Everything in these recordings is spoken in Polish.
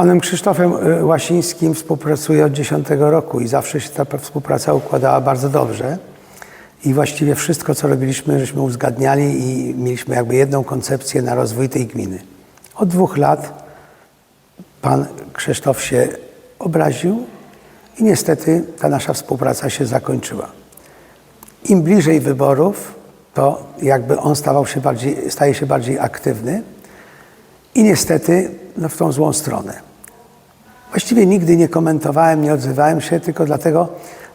panem Krzysztofem y, Łasińskim współpracuję od 10 roku i zawsze się ta współpraca układała bardzo dobrze. I właściwie wszystko, co robiliśmy, żeśmy uzgadniali i mieliśmy jakby jedną koncepcję na rozwój tej gminy. Od dwóch lat pan Krzysztof się obraził i niestety ta nasza współpraca się zakończyła. Im bliżej wyborów, to jakby on stawał się bardziej, staje się bardziej aktywny i niestety no, w tą złą stronę. Właściwie nigdy nie komentowałem, nie odzywałem się, tylko dlatego,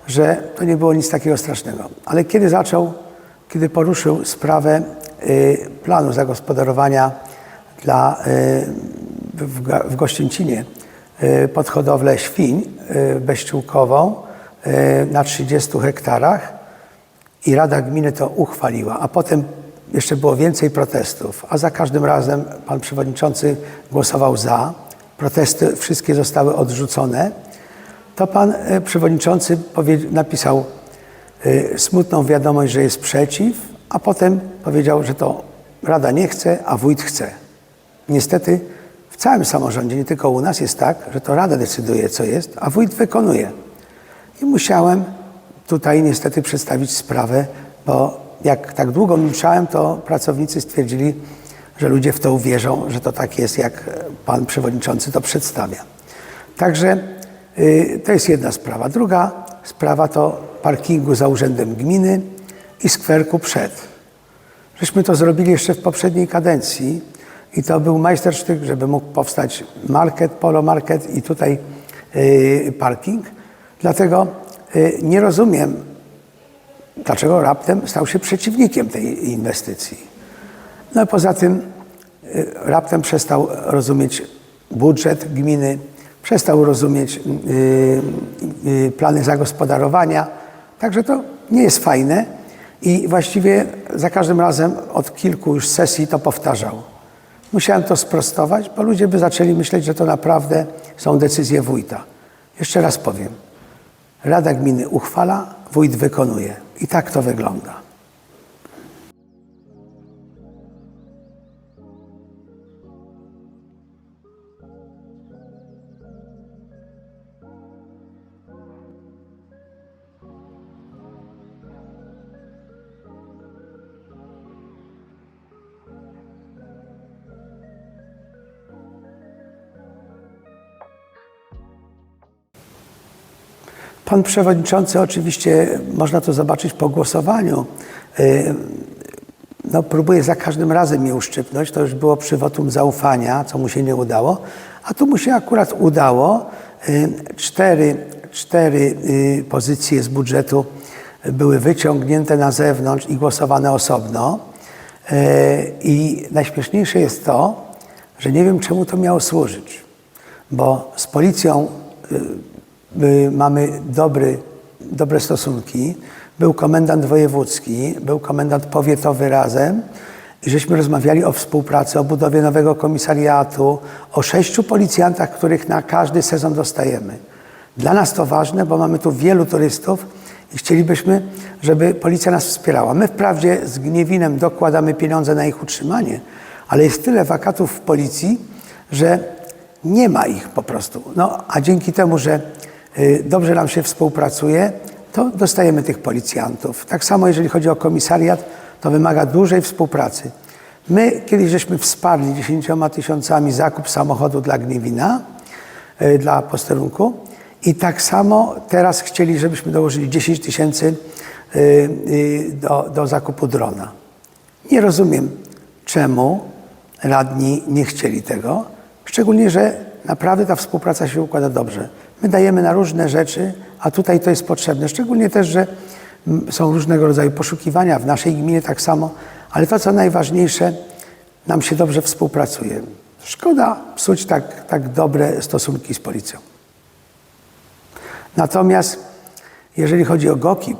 że to nie było nic takiego strasznego. Ale kiedy zaczął, kiedy poruszył sprawę y, planu zagospodarowania dla, y, w, Gościęcinie y, pod hodowlę świń bezściółkową y, na 30 hektarach i Rada Gminy to uchwaliła, a potem jeszcze było więcej protestów, a za każdym razem pan przewodniczący głosował za. Protesty wszystkie zostały odrzucone. To pan e, przewodniczący napisał e, smutną wiadomość, że jest przeciw, a potem powiedział, że to Rada nie chce, a wójt chce. Niestety w całym samorządzie, nie tylko u nas, jest tak, że to Rada decyduje, co jest, a wójt wykonuje. I musiałem tutaj niestety przedstawić sprawę, bo jak tak długo milczałem, to pracownicy stwierdzili, że ludzie w to uwierzą, że to tak jest, jak pan przewodniczący to przedstawia. Także y, to jest jedna sprawa. Druga sprawa to parkingu za urzędem gminy i skwerku przed. Żeśmy to zrobili jeszcze w poprzedniej kadencji i to był majstersztyk, żeby mógł powstać market, polo market i tutaj y, parking. Dlatego y, nie rozumiem, dlaczego raptem stał się przeciwnikiem tej inwestycji. No poza tym y, raptem przestał rozumieć budżet gminy, przestał rozumieć y, y, plany zagospodarowania. Także to nie jest fajne i właściwie za każdym razem od kilku już sesji to powtarzał. Musiałem to sprostować, bo ludzie by zaczęli myśleć, że to naprawdę są decyzje wójta. Jeszcze raz powiem. Rada Gminy uchwala, wójt wykonuje. I tak to wygląda. Pan przewodniczący, oczywiście można to zobaczyć po głosowaniu, y, no, próbuje za każdym razem mnie uszczypnąć. To już było przy wotum zaufania, co mu się nie udało, a tu mu się akurat udało. Y, Cztery, cztery y, pozycje z budżetu były wyciągnięte na zewnątrz i głosowane osobno. I najśmieszniejsze jest to, że nie wiem, czemu to miało służyć, bo z policją mamy dobry, dobre stosunki. Był komendant wojewódzki, był komendant powiatowy razem i żeśmy rozmawiali o współpracy, o budowie nowego komisariatu, o sześciu policjantach, których na każdy sezon dostajemy. Dla nas to ważne, bo mamy tu wielu turystów i chcielibyśmy, żeby policja nas wspierała. My wprawdzie z Gniewinem dokładamy pieniądze na ich utrzymanie, ale jest tyle wakatów w policji, że nie ma ich po prostu. No, a dzięki temu, że dobrze nam się współpracuje, to dostajemy tych policjantów. Tak samo jeżeli chodzi o komisariat, to wymaga dużej współpracy. My kiedyś żeśmy wsparli 10 tysiącami zakup samochodu dla Gniewina, y, dla posterunku i tak samo teraz chcieli, żebyśmy dołożyli 10 tysięcy y, y, do, do zakupu drona. Nie rozumiem, czemu radni nie chcieli tego, szczególnie, że naprawdę ta współpraca się układa dobrze. My dajemy na różne rzeczy, a tutaj to jest potrzebne. Szczególnie też, że są różnego rodzaju poszukiwania w naszej gminie tak samo, ale to, co najważniejsze, nam się dobrze współpracuje. Szkoda psuć tak, tak dobre stosunki z policją. Natomiast jeżeli chodzi o GOKIP,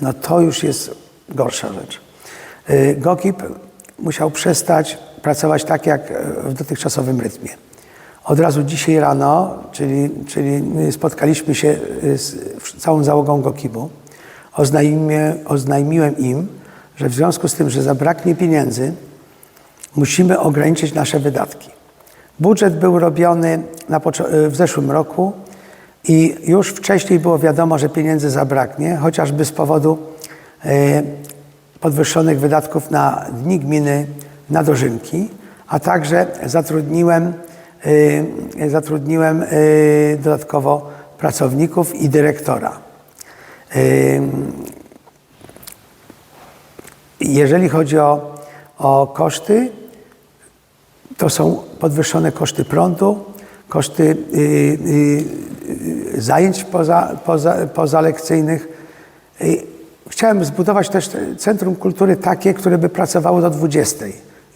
no to już jest gorsza rzecz. Y, GOKIP musiał przestać pracować tak jak e, w dotychczasowym rytmie. Od razu dzisiaj rano, czyli, czyli my spotkaliśmy się y, z całą załogą GOKIP-u, oznajmie, oznajmiłem im, że w związku z tym, że zabraknie pieniędzy, musimy ograniczyć nasze wydatki. Budżet był robiony y, w zeszłym roku i już wcześniej było wiadomo, że pieniędzy zabraknie, chociażby z powodu y, podwyższonych wydatków na dni gminy, na dożynki, a także zatrudniłem, zatrudniłem y, dodatkowo pracowników i dyrektora. Y, jeżeli chodzi o, o koszty, to są podwyższone koszty prądu, koszty y, y, y, zajęć poza, poza, pozalekcyjnych. Y, Chciałem zbudować też te Centrum Kultury takie, które by pracowało do 20.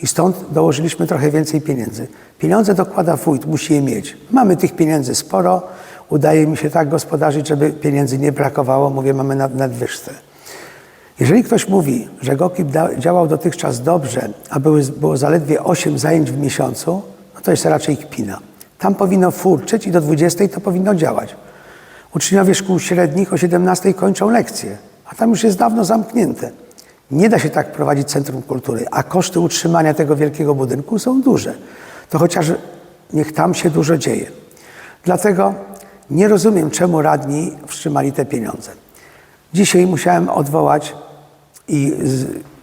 I stąd dołożyliśmy trochę więcej pieniędzy. Pieniądze dokłada wójt, musi je mieć. Mamy tych pieniędzy sporo. Udaje mi się tak gospodarzyć, żeby pieniędzy nie brakowało. Mówię, mamy nad, nadwyżkę. Jeżeli ktoś mówi, że GOKIP działał dotychczas dobrze, a były, było zaledwie 8 zajęć w miesiącu, no to jest raczej kpina. Tam powinno furczyć i do 20 to powinno działać. Uczniowie szkół średnich o 17 kończą lekcje, a tam już jest dawno zamknięte. Nie da się tak prowadzić Centrum Kultury, a koszty utrzymania tego wielkiego budynku są duże. To chociaż niech tam się dużo dzieje. Dlatego nie rozumiem, czemu radni wstrzymali te pieniądze. Dzisiaj musiałem odwołać i,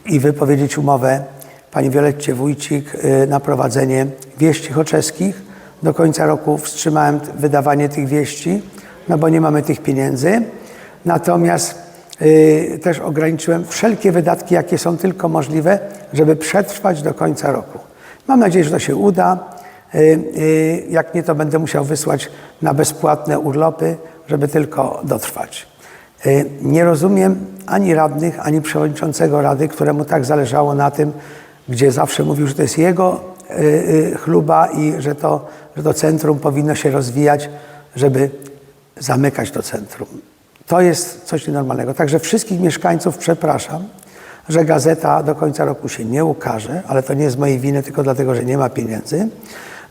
i wypowiedzieć umowę pani Violetcie Wójcik y, na prowadzenie wieści choczeskich. Do końca roku wstrzymałem wydawanie tych wieści, no bo nie mamy tych pieniędzy. Natomiast też ograniczyłem wszelkie wydatki, jakie są tylko możliwe, żeby przetrwać do końca roku. Mam nadzieję, że to się uda. Y, y, Jak nie, to będę musiał wysłać na bezpłatne urlopy, żeby tylko dotrwać. Y, Nie rozumiem ani radnych, ani przewodniczącego rady, któremu tak zależało na tym, gdzie zawsze mówił, że to jest jego y, y, chluba i że to, że to centrum powinno się rozwijać, żeby zamykać to centrum. To jest coś nienormalnego. Także wszystkich mieszkańców przepraszam, że gazeta do końca roku się nie ukaże, ale to nie z mojej winy, tylko dlatego, że nie ma pieniędzy,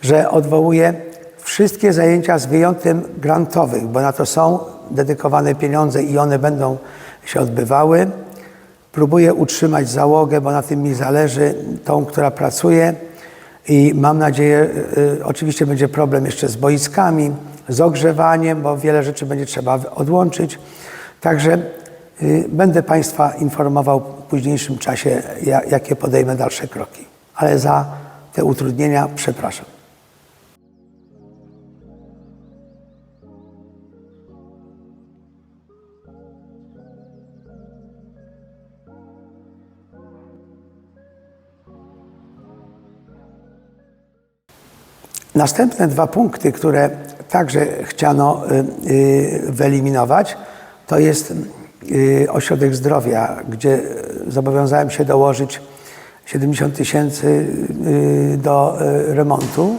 że odwołuję wszystkie zajęcia z wyjątkiem grantowych, bo na to są dedykowane pieniądze i one będą się odbywały. Próbuję utrzymać załogę, bo na tym mi zależy, tą, która pracuje i mam nadzieję, y, oczywiście będzie problem jeszcze z boiskami, z ogrzewaniem, bo wiele rzeczy będzie trzeba odłączyć. Także y, będę Państwa informował w późniejszym czasie, ja, jakie podejmę dalsze kroki. Ale za te utrudnienia przepraszam. Następne dwa punkty, które także chciano y, y, wyeliminować, to jest y, ośrodek zdrowia, gdzie zobowiązałem się dołożyć 70 tysięcy do remontu.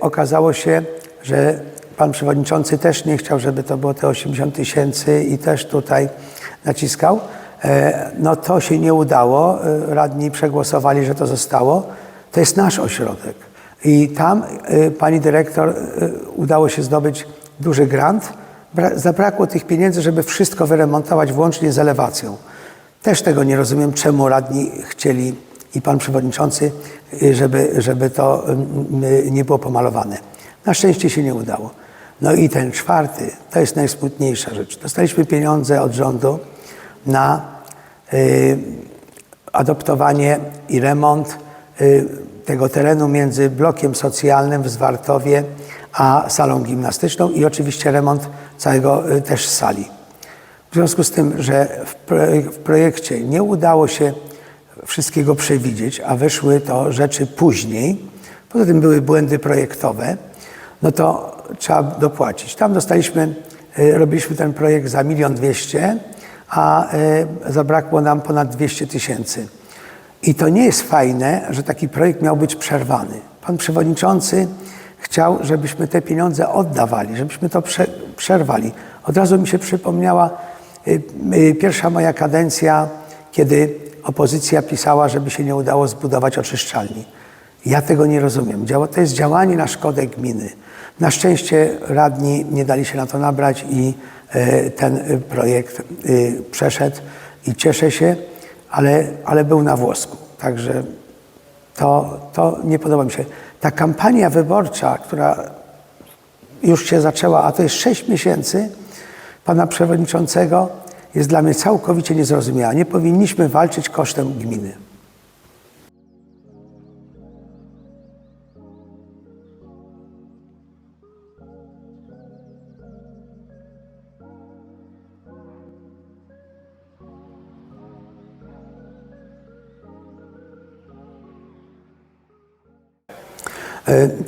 Okazało się, że pan przewodniczący też nie chciał, żeby to było te 80 tysięcy i też tutaj naciskał. E, No to się nie udało. E, Radni przegłosowali, że to zostało. To jest nasz ośrodek. I tam y, pani dyrektor y, udało się zdobyć duży grant. Bra- zabrakło tych pieniędzy, żeby wszystko wyremontować, włącznie z elewacją. Też tego nie rozumiem, czemu radni chcieli i pan przewodniczący, y, żeby, żeby to mm, nie było pomalowane. Na szczęście się nie udało. No i ten czwarty, to jest najsmutniejsza rzecz. Dostaliśmy pieniądze od rządu na y, adoptowanie i remont y, tego terenu między blokiem socjalnym w Zwartowie a salą gimnastyczną i oczywiście remont całego y, też sali. W związku z tym, że w, projek- w projekcie nie udało się wszystkiego przewidzieć, a wyszły to rzeczy później, poza tym były błędy projektowe, no to trzeba dopłacić. Tam dostaliśmy, y, robiliśmy ten projekt za milion dwieście, a y, zabrakło nam ponad 200 tysięcy. I to nie jest fajne, że taki projekt miał być przerwany. Pan przewodniczący chciał, żebyśmy te pieniądze oddawali, żebyśmy to prze, przerwali. Od razu mi się przypomniała y, y, pierwsza moja kadencja, kiedy opozycja pisała, żeby się nie udało zbudować oczyszczalni. Ja tego nie rozumiem. To jest działanie na szkodę gminy. Na szczęście radni nie dali się na to nabrać i e, ten projekt e, przeszedł i cieszę się, ale, ale był na włosku. Także to, to nie podoba mi się. Ta kampania wyborcza, która już się zaczęła, a to jest sześć miesięcy pana przewodniczącego, jest dla mnie całkowicie niezrozumiała. Nie powinniśmy walczyć kosztem gminy.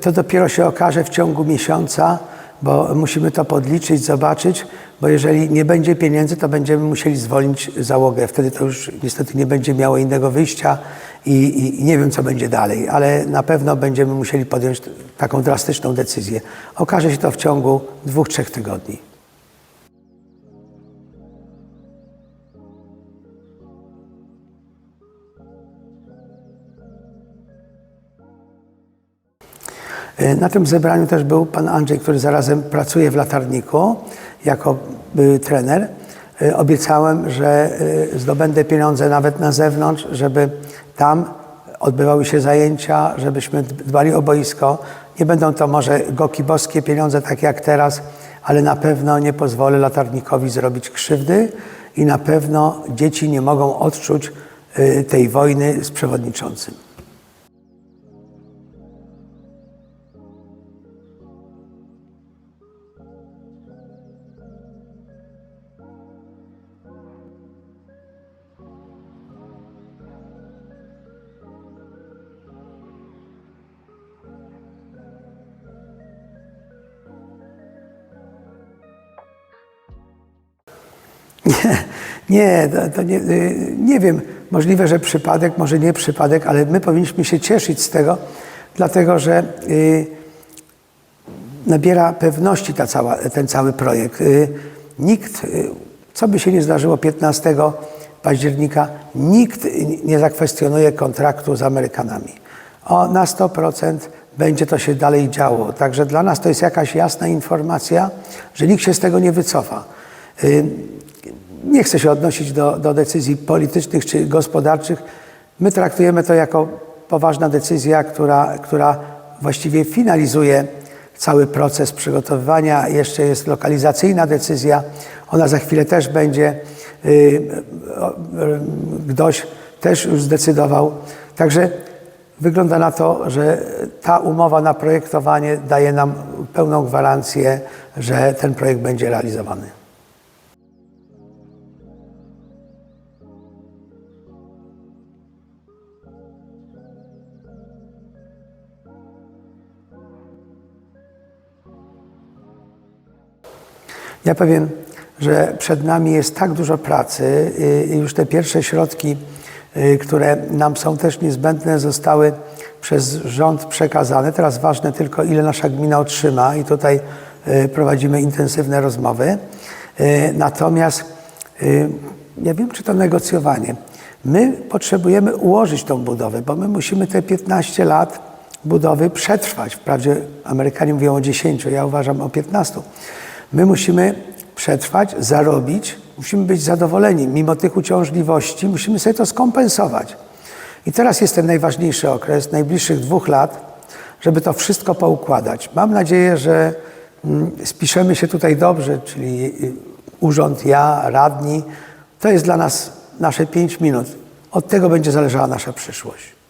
To dopiero się okaże w ciągu miesiąca, bo musimy to podliczyć, zobaczyć, bo jeżeli nie będzie pieniędzy, to będziemy musieli zwolnić załogę. Wtedy to już niestety nie będzie miało innego wyjścia i, i, nie wiem, co będzie dalej, ale na pewno będziemy musieli podjąć taką drastyczną decyzję. Okaże się to w ciągu dwóch, trzech tygodni. Na tym zebraniu też był pan Andrzej, który zarazem pracuje w latarniku jako y, trener. Y, Obiecałem, że y, zdobędę pieniądze nawet na zewnątrz, żeby tam odbywały się zajęcia, żebyśmy dbali o boisko. Nie będą to może goki boskie pieniądze, tak jak teraz, ale na pewno nie pozwolę latarnikowi zrobić krzywdy i na pewno dzieci nie mogą odczuć y, tej wojny z przewodniczącym. Nie, nie, to, nie, y, nie wiem. Możliwe, że przypadek, może nie przypadek, ale my powinniśmy się cieszyć z tego, dlatego że y, nabiera pewności ta cała, ten cały projekt. Y, nikt, y, co by się nie zdarzyło 15 października, nikt nie zakwestionuje kontraktu z Amerykanami. O, na 100% będzie to się dalej działo. Także dla nas to jest jakaś jasna informacja, że nikt się z tego nie wycofa. Y, nie chcę się odnosić do, do decyzji politycznych czy gospodarczych. My traktujemy to jako poważna decyzja, która, która właściwie finalizuje cały proces przygotowywania. Jeszcze jest lokalizacyjna decyzja. Ona za chwilę też będzie. O, yy, Gdoś też już zdecydował. Także wygląda na to, że ta umowa na projektowanie daje nam pełną gwarancję, że ten projekt będzie realizowany. Ja powiem, że przed nami jest tak dużo pracy i już te pierwsze środki, y, które nam są też niezbędne, zostały przez rząd przekazane. Teraz ważne tylko, ile nasza gmina otrzyma i tutaj y, prowadzimy intensywne rozmowy. Y, Natomiast ja wiem, czy to negocjowanie. My potrzebujemy ułożyć tą budowę, bo my musimy te 15 lat budowy przetrwać. Wprawdzie Amerykanie mówią o 10, ja uważam o 15. My musimy przetrwać, zarobić, musimy być zadowoleni. Mimo tych uciążliwości musimy sobie to skompensować. I teraz jest ten najważniejszy okres, najbliższych dwóch lat, żeby to wszystko poukładać. Mam nadzieję, że mm, spiszemy się tutaj dobrze, czyli y, urząd, ja, radni. To jest dla nas nasze pięć minut. Od tego będzie zależała nasza przyszłość.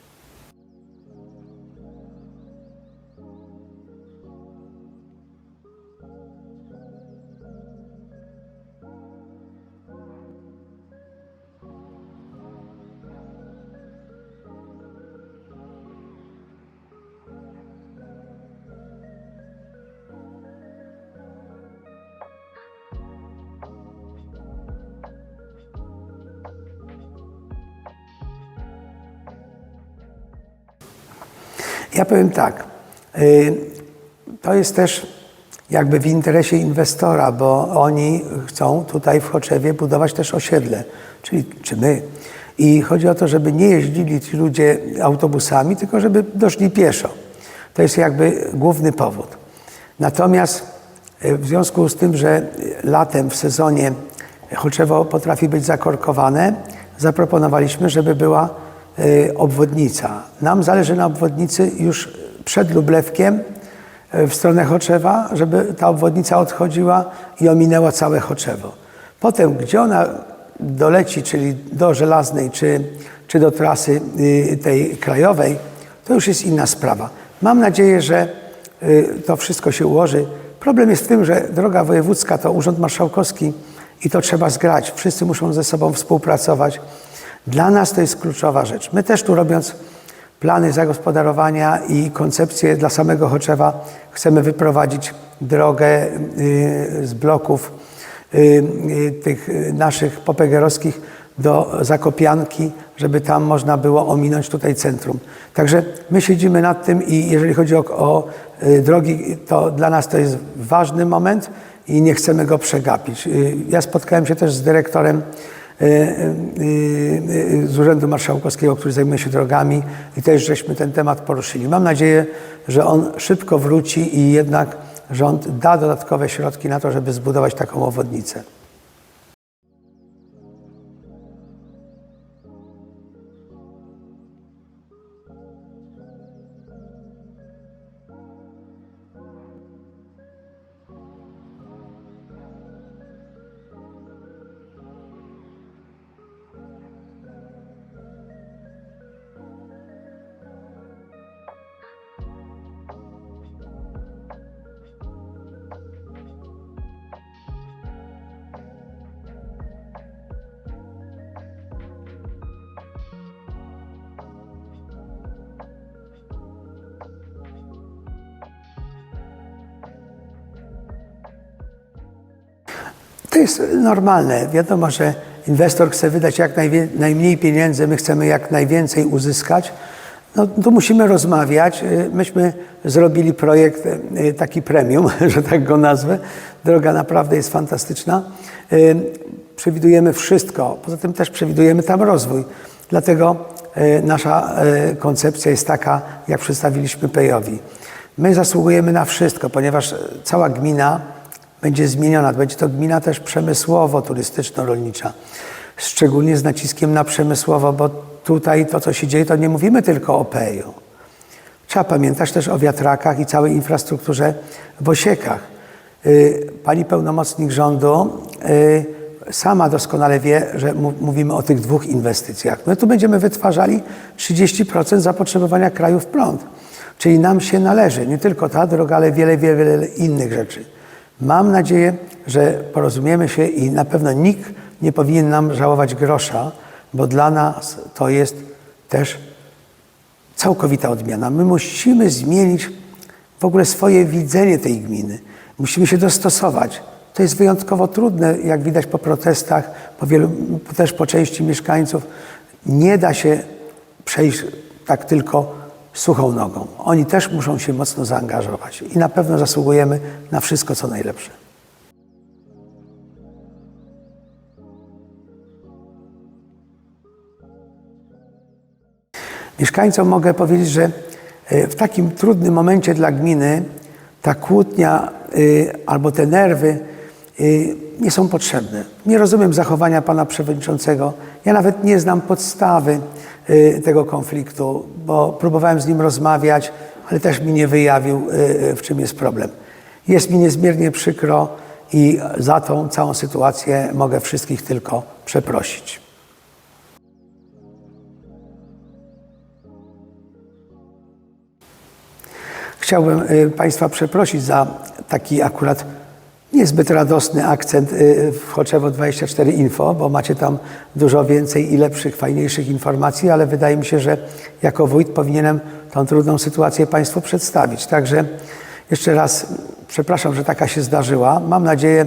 Ja powiem tak. y, To jest też jakby w interesie inwestora, bo oni chcą tutaj w Choczewie budować też osiedle, czyli czy my. I chodzi o to, żeby nie jeździli ci ludzie autobusami, tylko żeby doszli pieszo. To jest jakby główny powód. Natomiast y, w związku z tym, że latem w sezonie Choczewo potrafi być zakorkowane, zaproponowaliśmy, żeby była obwodnica. Nam zależy na obwodnicy już przed Lublewkiem y, w stronę Choczewa, żeby ta obwodnica odchodziła i ominęła całe Choczewo. Potem, gdzie ona doleci, czyli do Żelaznej, czy, czy do trasy y, tej krajowej, to już jest inna sprawa. Mam nadzieję, że y, to wszystko się ułoży. Problem jest w tym, że droga wojewódzka to Urząd Marszałkowski i to trzeba zgrać. Wszyscy muszą ze sobą współpracować. Dla nas to jest kluczowa rzecz. My też tu robiąc plany zagospodarowania i koncepcje dla samego Choczewa chcemy wyprowadzić drogę y, z bloków y, y, tych naszych popegerowskich do Zakopianki, żeby tam można było ominąć tutaj centrum. Także my siedzimy nad tym i jeżeli chodzi o, o drogi, to dla nas to jest ważny moment i nie chcemy go przegapić. Ja spotkałem się też z dyrektorem z Urzędu Marszałkowskiego, który zajmuje się drogami i też żeśmy ten temat poruszyli. Mam nadzieję, że on szybko wróci i jednak rząd da dodatkowe środki na to, żeby zbudować taką obwodnicę. To jest normalne. Wiadomo, że inwestor chce wydać jak najmniej pieniędzy, my chcemy jak najwięcej uzyskać. No, tu musimy rozmawiać. Y, Myśmy zrobili projekt y, taki premium, że tak go nazwę. Droga naprawdę jest fantastyczna. Y, Przewidujemy wszystko. Poza tym też przewidujemy tam rozwój. Dlatego nasza koncepcja jest taka, jak przedstawiliśmy Pejowi. My zasługujemy na wszystko, ponieważ cała gmina będzie zmieniona. Będzie to gmina też przemysłowo-turystyczno-rolnicza. Szczególnie z naciskiem na przemysłowo, bo tutaj to, co się dzieje, to nie mówimy tylko o Peju. Trzeba pamiętać też o wiatrakach i całej infrastrukturze w Osiekach. Y, Pani pełnomocnik rządu y, sama doskonale wie, że mówimy o tych dwóch inwestycjach. My tu będziemy wytwarzali 30% zapotrzebowania kraju w prąd. Czyli nam się należy nie tylko ta droga, ale wiele, wiele, wiele innych rzeczy. Mam nadzieję, że porozumiemy się i na pewno nikt nie powinien nam żałować grosza, bo dla nas to jest też całkowita odmiana. My musimy zmienić w ogóle swoje widzenie tej gminy. Musimy się dostosować. To jest wyjątkowo trudne, jak widać po protestach, po wielu, też po części mieszkańców. Nie da się przejść tak tylko suchą nogą. Oni też muszą się mocno zaangażować i na pewno zasługujemy na wszystko, co najlepsze. Mieszkańcom mogę powiedzieć, że e, w takim trudnym momencie dla gminy ta kłótnia y, albo te nerwy y, nie są potrzebne. Nie rozumiem zachowania pana przewodniczącego. Ja nawet nie znam podstawy y, tego konfliktu, bo próbowałem z nim rozmawiać, ale też mi nie wyjawił, y, w czym jest problem. Jest mi niezmiernie przykro i za tą całą sytuację mogę wszystkich tylko przeprosić. Chciałbym y, Państwa przeprosić za taki akurat niezbyt radosny akcent y, w Choczewo 24 Info, bo macie tam dużo więcej i lepszych, fajniejszych informacji, ale wydaje mi się, że jako wójt powinienem tą trudną sytuację Państwu przedstawić. Także jeszcze raz przepraszam, że taka się zdarzyła. Mam nadzieję,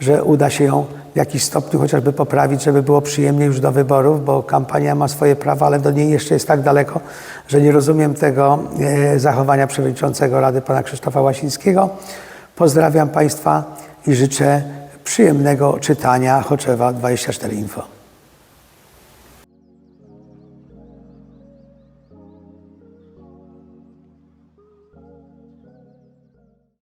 że uda się ją w jakiś stopniu chociażby poprawić, żeby było przyjemnie już do wyborów, bo kampania ma swoje prawa, ale do niej jeszcze jest tak daleko, że nie rozumiem tego e, zachowania przewodniczącego Rady pana Krzysztofa Łasińskiego. Pozdrawiam Państwa i życzę przyjemnego czytania Choczewa 24 Info.